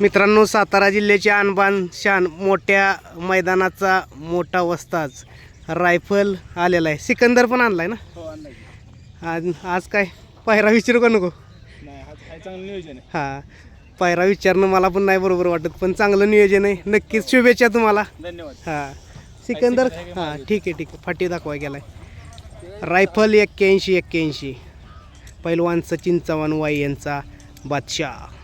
मित्रांनो सातारा जिल्ह्याच्या आणबान शान मोठ्या मैदानाचा मोठा वस्ताच रायफल आलेला आहे. सिकंदर पण आणलाय ना? हो आणलं आज आज काय? पायरा विचारू का नको? हा हा आहे. हां पायरा विचारणं मला पण नाही बरोबर वाटत पण चांगलं नियोजन आहे. नक्कीच शुभेच्छा तुम्हाला. धन्यवाद. हां सिकंदर हां ठीक आहे ठीक आहे. फाटी दाखवाय गेलाय. रायफल एक्क्याऐंशी एक्क्याऐंशी. पैलवान सचिन चव्हाण वाई यांचा बादशाह.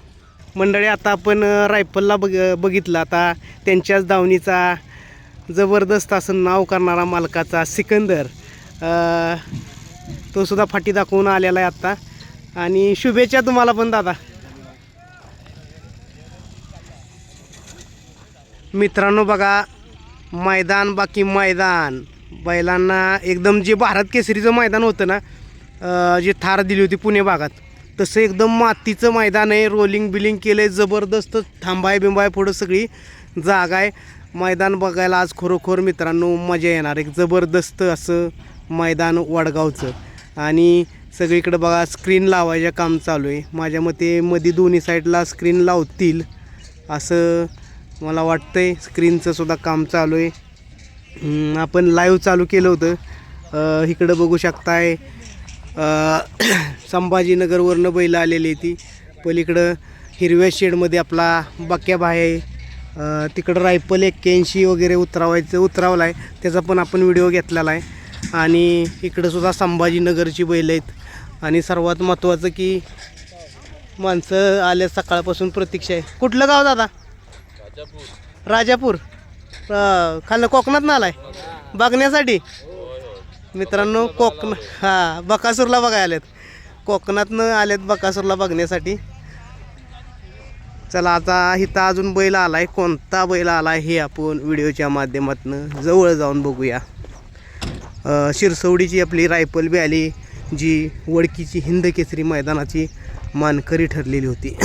मंडळी आता आपण रायफलला बघ बघितलं. आता त्यांच्याच धावणीचा जबरदस्त असं नाव करणारा मालकाचा सिकंदर तो सुद्धा फाटी दाखवून आलेला आहे आत्ता आणि शुभेच्छा तुम्हाला पण दादा. मित्रांनो बघा मैदान बाकी मैदान. बैलांना एकदम जे भारत केसरीचं मैदान होतं ना जे थार दिली होती पुणे भागात तसं एकदम मातीचं मैदान आहे. रोलिंग बिलिंग केलं आहे जबरदस्त थांबाय बिंबाय पुढं सगळी जागा आहे. मैदान बघायला आज खरोखर मित्रांनो मजा येणार. एक जबरदस्त असं मैदान वडगावचं. आणि सगळीकडे बघा स्क्रीन लावायचं काम चालू आहे. माझ्या मते मध्ये दोन्ही साईडला स्क्रीन लावतील असं मला वाटतं स्क्रीनचं सुद्धा काम चालू आहे. आपण लाईव्ह चालू केलं होतं. इकडं बघू शकताय. संभाजीनगरवरनं बैल आलेली ती. पलीकडं हिरव्या शेडमध्ये आपला बक्या आहे. तिकडं रायफल एक्क्याऐंशी वगैरे उतरावायचं उतरावला आहे त्याचा पण आपण व्हिडिओ घेतलेला आहे. आणि इकडं सुद्धा संभाजीनगरची बैल आहेत. आणि सर्वात महत्त्वाचं की माणसं आल्या सकाळपासून प्रतीक्षा आहे. कुठलं गाव दादा? राजापूर. अ, खालनं कोकणात आलाय बघण्यासाठी? मित्रांनो कोकण हां बकासूरला बघायला आलेत. कोकणातनं आलेत बकासूरला बघण्यासाठी. चला आता इथं अजून बैल आलाय. कोणता बैल आलाय हे आपण व्हिडिओच्या माध्यमातून जवळ जाऊन बघूया. शिरसवडीची आपली रायफल बी आली जी वडकीची हिंद केसरी मैदानाची मानकरी ठरलेली होती.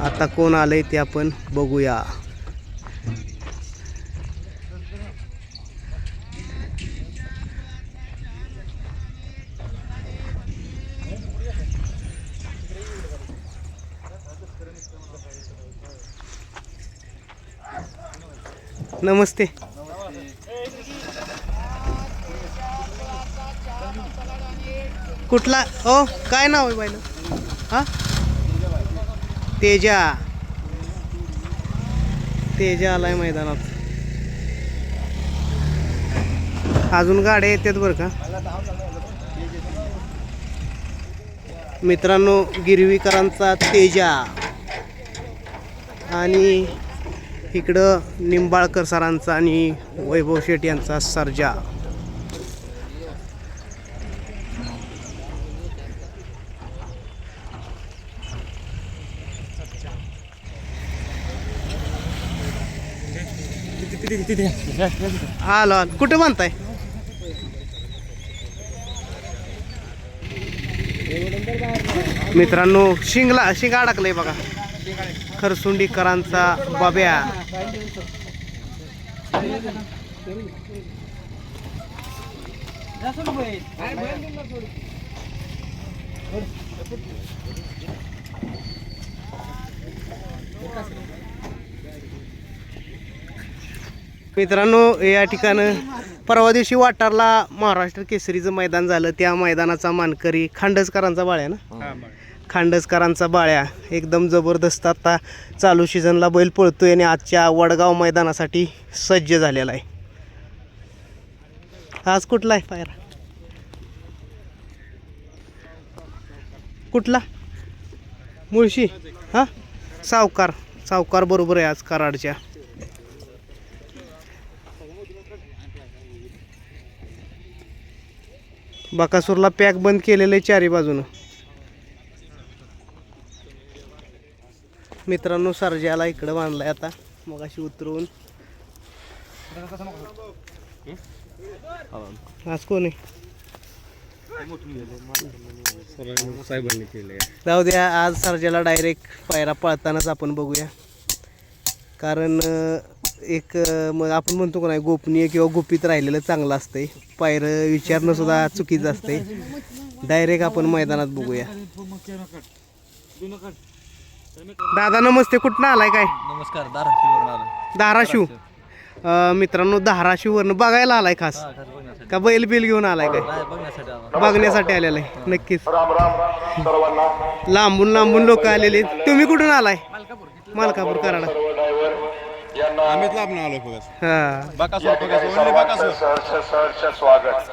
आता कोण आलंय ते आपण बघूया. नमस्ते. कुठला? ओ काय नाव आहे बायला हा? तेजा. तेजा आलाय मैदानात. अजून गाड्या येतात बरं का? मित्रांनो गिरवीकरांचा तेजा. आणि इकडं निंबाळकर सरांचा आणि वैभव शेठ यांचा सर्जा. आलो आलो. कुठं मित्रांनो शिंगला शिंग अडकलंय बघा. खरसुंडीकरांचा बाब्या. मित्रांनो या ठिकाणं परवा दिवशी वाटारला महाराष्ट्र केसरीचं मैदान झालं. त्या मैदानाचा मानकरी खांडसकरांचा बाळ्या ना? खांडसकरांचा बाळ्या. एकदम जबरदस्त आता चालू सीझनला बैल पळतोय आणि आजच्या वडगाव मैदानासाठी सज्ज झालेला आहे. आज कुठला आहे पायरा? कुठला? मुळशी? हां? सावकार. सावकार बरोबर आहे आज कराडच्या. बकासूरला पॅक बंद केलेलं आहे चारी बाजूनं. मित्रांनो सर्जाला इकडं बांधलाय आता. मग अशी उतरवून. आज कोण आहे? साहेबांनी केले जाऊ द्या आज सर्जाला डायरेक्ट पायरा पळतानाच आपण बघूया. कारण एक मग आपण म्हणतो का नाही गोपनीय किंवा गोपित राहिलेलं चांगलं असतंय. पायरं विचारणं सुद्धा चुकीचं असतंय. डायरेक्ट आपण मैदानात बघूया. दादा नमस्ते कुठनं आलाय काय नमस्कार धाराशिवरून आलो धाराशिव अं, मित्रांनो धाराशिववरनं बघायला आलाय खास हा खास बघण्यासाठी का बैल बिल घेऊन आलाय काय नाही बघण्यासाठी आलो बघण्यासाठी आलेला आहे नक्कीच लांबून लांबून लोक आलेले आहेत. तुम्ही कुठून आलाय मालकापूर कराडा आम्हीच लाभून आलो फक्त हा बाकासूर फक्त ओनली बाकासूर सहर्ष सहर्ष स्वागत